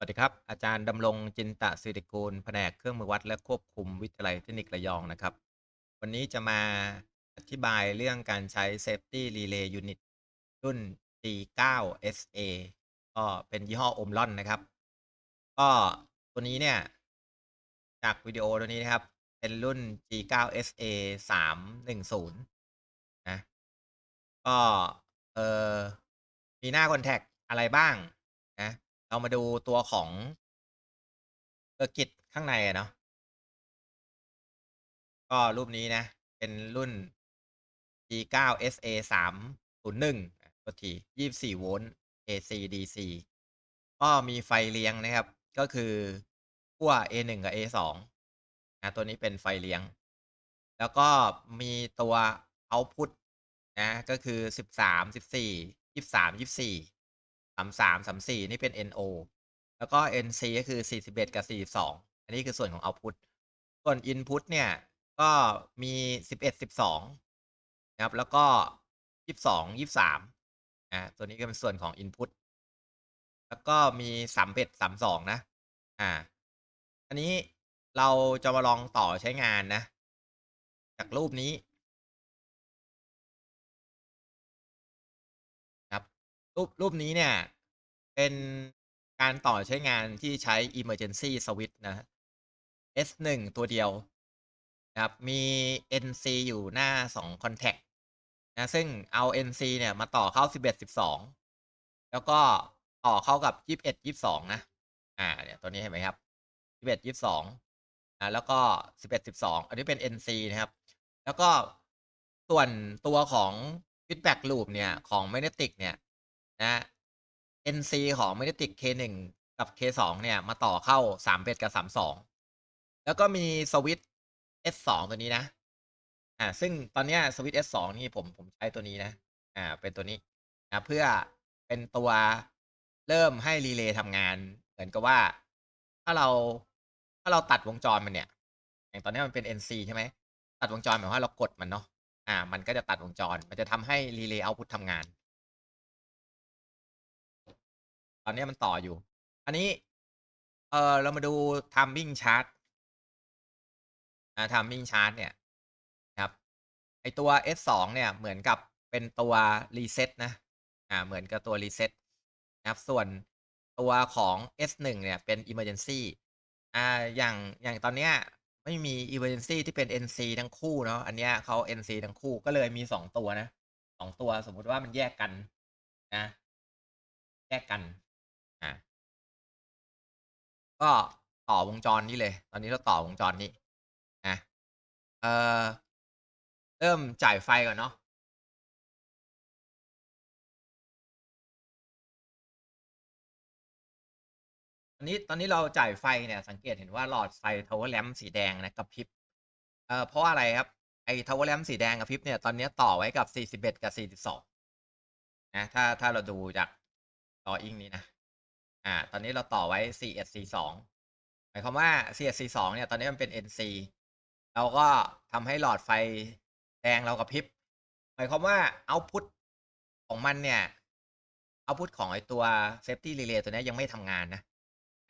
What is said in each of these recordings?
สวัสดีครับ อาจารย์ดำรงจินตะสิริกูลแผนกเครื่องมือวัดและควบคุมวิทยาลัยเทคนิคระยองนะครับ วันนี้จะมาอธิบายเรื่องการใช้ Safety Relay Unit รุ่น G9SA ก็เป็นยี่ห้อ Omron นะครับ ก็ตัวนี้เนี่ย จากวิดีโอตัวนี้นะครับ เป็นรุ่น G9SA 310นะก็เออมีหน้าคอนแทคอะไรบ้างนะ เรามาดูตัวของเซอร์กิตข้างในอะเนาะก็รูปนี้นะ เป็นรุ่น G9SA 301อ่าโทษที 24 โวลต์ AC DC ก็มีไฟเลี้ยงนะครับ ก็คือขั้ว A1 กับ A2 นะตัวนี้เป็นไฟเลี้ยง แล้วก็มีตัว Output นะ ก็คือ 13 14 23 24 33 34นี่เป็น NO แล้วก็ NC ก็คือ41กับ42อันนี้คือส่วนของ Output ส่วน Input เนี่ย ก็มี11 12นะครับ แล้วก็22 23อ่าตัวนี้ก็เป็นส่วนของ Input แล้วก็มี31 32นะ อ่า อันนี้เราจะมาลองต่อใช้งานนะ จากรูปนี้ รูปรูปนี้เนี่ย เป็นการต่อใช้งานที่ใช้ Emergency Switch นะ S1 ตัวเดียวนะครับ มี NC อยู่หน้า2คอนแทคนะ ซึ่งเอา NC เนี่ย มาต่อเข้า 11 12 แล้วก็ต่อเข้ากับ 21 22 นะ อ่า เนี่ย ตัวนี้เห็นไหมครับ 11 22 อ่า แล้วก็ 11 12 อันนี้เป็น NC นะครับ แล้วก็ส่วนตัวของ Feedback Loop เนี่ย ของ Magnetic เนี่ย นะ NC ของ Magnetic K1 กับ K2 เนี่ย มาต่อเข้า31กับ 32 แล้วก็มีสวิตช์ S2 ตัวนี้นะ อ่า ซึ่งตอนนี้สวิตช์ S2 นี่ผมผมใช้ตัวนี้นะ อ่า เป็นตัวนี้นะเพื่อเป็นตัวเริ่มให้รีเลย์ทำงาน เหมือนกับว่าถ้าเราถ้าเราตัดวงจรมันเนี่ย อย่างตอนนี้มันเป็น NC ใช่ไหม ตัดวงจรหมายความว่าเรากดมันเนาะ อ่า มันก็จะตัดวงจร มันจะทำให้รีเลย์เอาพุตทำงาน อนนี้มันต่ออยู่ อันนี้ เออเรามาดู Timing Chart อ่า Timing Chart เนี่ยครับ ไอตัว S2 เนี่ยเหมือนกับเป็นตัว reset นะ อ่า เหมือนกับตัว reset นะครับ ส่วนตัวของ S1 เนี่ยเป็น Emergency อ่า อย่าง อย่างตอนเนี้ยไม่มี Emergency ที่เป็น NC ทั้งคู่เนาะ อันเนี้ยเขา NC ทั้งคู่ก็เลยมี 2 ตัวนะ 2 ตัวสมมุติว่ามันแยกกันนะ แยกกัน ก็ต่อวงจรนี้เลย ตอนนี้เราต่อวงจรนี้นะเอ่อเริ่มจ่ายไฟก่อนเนาะตอนนี้ตอนนี้เราจ่ายไฟเนี่ยสังเกตเห็นว่าหลอดไฟ Tower Lamp สีแดงนะกระพริบเอ่อเพราะอะไรครับไอ้ Tower Lamp สีแดงกระพริบเนี่ยตอนนี้ต่อไว้กับ 41 กับ 42นะถ้าถ้าเราดูจาก drawing นี้นะ อ่า ตอนนี้เราต่อไว้41 42หมายความว่า41 42เนี่ย ตอนนี้มันเป็น NC เราก็ทำให้หลอดไฟแดงเรากระพริบ หมายความว่าเอาพุตของมันเนี่ยเอาพุตของไอตัว Safety Relay ตัวนี้ยังไม่ทำงานนะ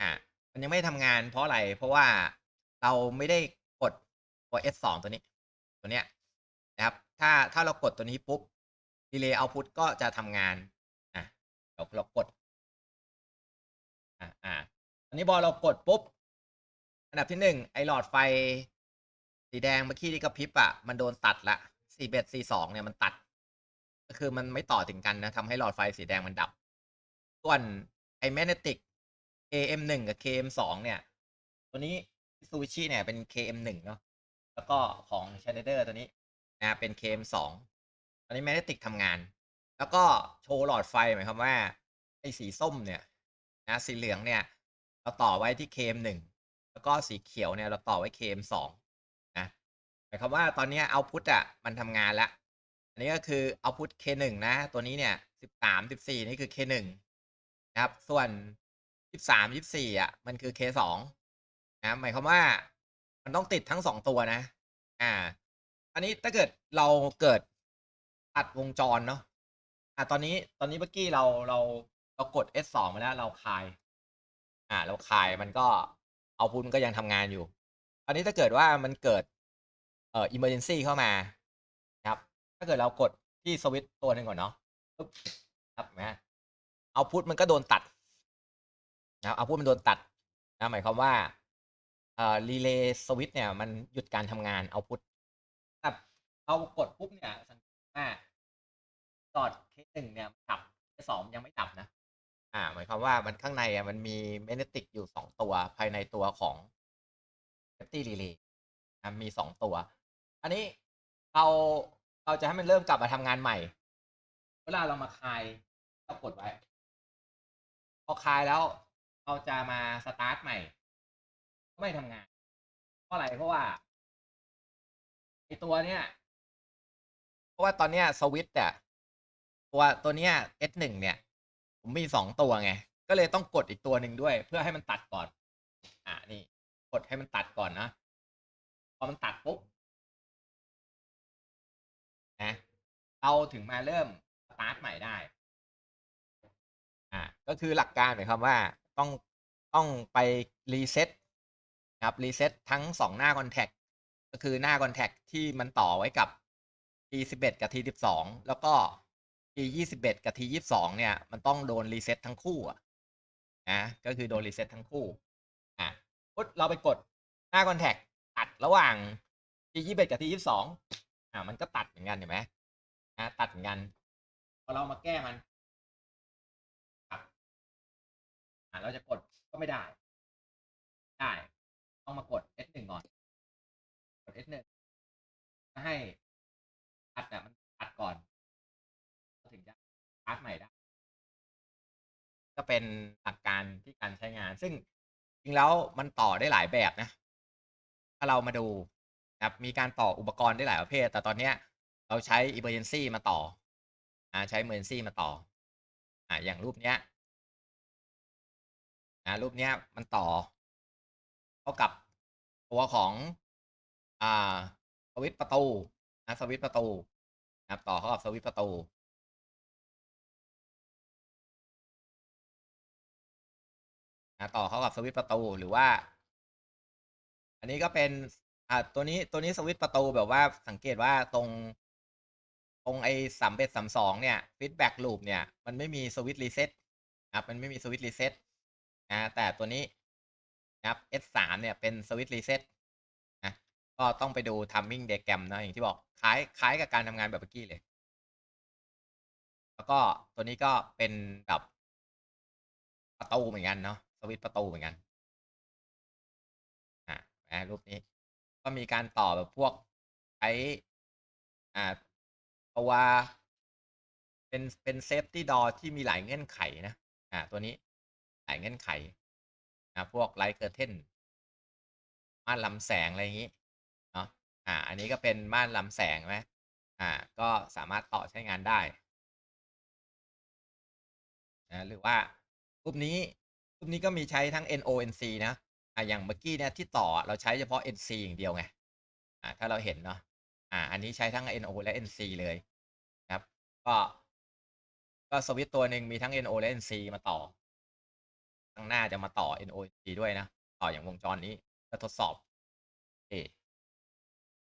อ่า มันยังไม่ทำงานเพราะอะไร เพราะว่าเราไม่ได้กดตัว S2 ตัวนี้ ตัวเนี้ยนะครับ ถ้าถ้าเรากดตัวนี้ปุ๊บ Relay Output ก็จะทำงาน อ่าเดี๋ยวเรากด อ่าอ่าอันนี้พอเรากดปุ๊บ อันดับที่1ไอหลอดไฟ สีแดงเมื่อกี้ที่กระพริบอะมันโดนตัดแล้ว41 42เนี่ยมันตัด ก็คือมันไม่ต่อถึงกันนะทำให้หลอดไฟสีแดงมันดับ ส่วนไอ้ Magnetic KM1 กับ KM2 เนี่ย ตัวนี้ Mitsubishi เนี่ยเป็น KM1 เนาะแล้วก็ของ Schneider ตัวนี้นะเป็น KM2 ตอนนี้ Magnetic ทำงาน แล้วก็โชว์หลอดไฟหมายความว่าไอสีส้มเนี่ย นะสีเหลืองเนี่ย เราต่อไว้ที่ KM1 แล้วก็สีเขียวเนี่ยเราต่อไว้ KM2 นะหมายความว่าตอนนี้เอาพุตอะมันทำงานแล้วอันนี้ก็คือเอาพุต K1 นะ ตัวนี้เนี่ย13 14นี่คือ K1 นะครับ ส่วน23 24อะมันคือ K2 นะหมายความว่ามันต้องติดทั้ง2ตัวนะ อ่า อันนี้ถ้าเกิดเราเกิดตัดวงจรเนาะอ่าตอนนี้ตอนนี้เมื่อกี้เราเรา เรากด S2 มาแล้วเราคาย อ่าแล้วคายมันก็เอาพุทมันก็ยังทำงานอยู่อันนี้ถ้าเกิดว่ามันเกิดเอ่อ emergency เข้ามาครับ ถ้าเกิดเรากดที่สวิตตัวหนึ่งก่อนเนาะครับเห็นไหมเอาพุทมันก็โดนตัดนะเอาพุทมันโดนตัดนะหมายความว่าเอ่อรีเลย์สวิตเนี่ยมันหยุดการทำงานเอาพุทแต่เรากดปุ๊บเนี่ยสังเกตว่าจอดเคสหนึ่งเนี่ยดับเคสสองยังไม่ดับนะ อ่าหมายความว่ามันข้างในอะมันมีแมกเนติกอยู่สองตัวภายในตัวของ safety relay นะมีสองตัว อันนี้เราเราจะให้มันเริ่มกลับมาทำงานใหม่ เวลาเรามาคลายเรากดไว้ พอคลายแล้วเราจะมาสตาร์ทใหม่ก็ไม่ทำงาน เพราะอะไรเพราะว่าไอตัวเนี้ยเพราะว่าตอนเนี้ยสวิตช์เนี่ยตัวตัวเนี้ย S1 เนี่ย ผมมีสองตัวไง ก็เลยต้องกดอีกตัวหนึ่งด้วย เพื่อให้มันตัดก่อน อ่านี่ กดให้มันตัดก่อนนะ พอมันตัดปุ๊บนะเราถึงมาเริ่มสตาร์ทใหม่ได้ อ่าก็คือหลักการหมายความว่าต้องต้องไปรีเซ็ตนะครับรีเซ็ตทั้งสองหน้าคอนแทคก็คือหน้าคอนแทคที่มันต่อไว้กับ T11 กับ T12 แล้วก็ T21 กับ T22 เนี่ย มันต้องโดนรีเซ็ตทั้งคู่อะนะก็คือโดนรีเซ็ตทั้งคู่อะปุ๊บเราไปกดหน้าคอนแทคตัดระหว่าง T21 กับ T22 อะมันก็ตัดเหมือนกันเห็นไหมนะตัดเหมือนกันพอเรามาแก้มันอะเราจะกดก็ไม่ได้ ได้ต้องมากด S1 ก่อน กด S1 จะให้ตัดอะมันตัดก่อนาร์จใหม่ได้ ก็เป็นหลักการที่การใช้งาน ซึ่งจริงแล้วมันต่อได้หลายแบบนะ ถ้าเรามาดูนะครับมีการต่ออุปกรณ์ได้หลายประเภท แต่ตอนเนี้ยเราใช้ emergency มาต่ออ่าใช้ emergency มาต่ออ่าอย่างรูปเนี้ยนะรูปเนี้ยมันต่อเข้ากับตัวของอ่าสวิตประตูนะสวิตประตูนะครับต่อเข้ากับสวิตประตู ต่อเข้ากับสวิตประตูหรือว่า อันนี้ก็เป็นอ่าตัวนี้ตัวนี้สวิตประตูแบบว่าสังเกตว่าตรง ตรงไอ้สามเบ็ดสามสองเนี่ยฟีดแบ็กลูปเนี่ย มันไม่มีสวิตรีเซ็ตนะครับมันไม่มีสวิตรีเซ็ตนะแต่ตัวนี้นะครับ S3 เนี่ยเป็นสวิตรีเซ็ตนะก็ต้องไปดู timing diagram นะอย่างที่บอกคล้ายคล้ายกับการทำงานแบบเมื่อกี้เลย แล้วก็ตัวนี้ก็เป็นแบบประตูเหมือนกันเนาะ สวิตประตูเหมือนกัน อ่ารูปนี้ ก็มีการต่อแบบพวกใช้อ่าตัวเป็นเป็นเซฟตี้ดอที่มีหลายเงื่อนไขนะ อ่า ตัวนี้หลายเงื่อนไขนะพวกไลท์เคอร์เทนม่านลำแสง อะไรอย่างนี้เนาะอ่า อันนี้ก็เป็นม่านลำแสงไหมอ่า ก็สามารถต่อใช้งานได้นะหรือว่ารูปนี้ รูปนี้ก็มีใช้ทั้ง NONC นะอ่าอย่างเมื่อกี้เนี่ยที่ต่อเราใช้เฉพาะ NC อย่างเดียวไงอ่าถ้าเราเห็นเนาะอ่าอันนี้ใช้ทั้ง NO และ NC เลยนะครับ ก็ ก็สวิตตัวหนึ่งมีทั้ง NO และ NC มาต่อ ข้างหน้าจะมาต่อ NONC ด้วยนะ ต่ออย่างวงจรนี้จะทดสอบเอ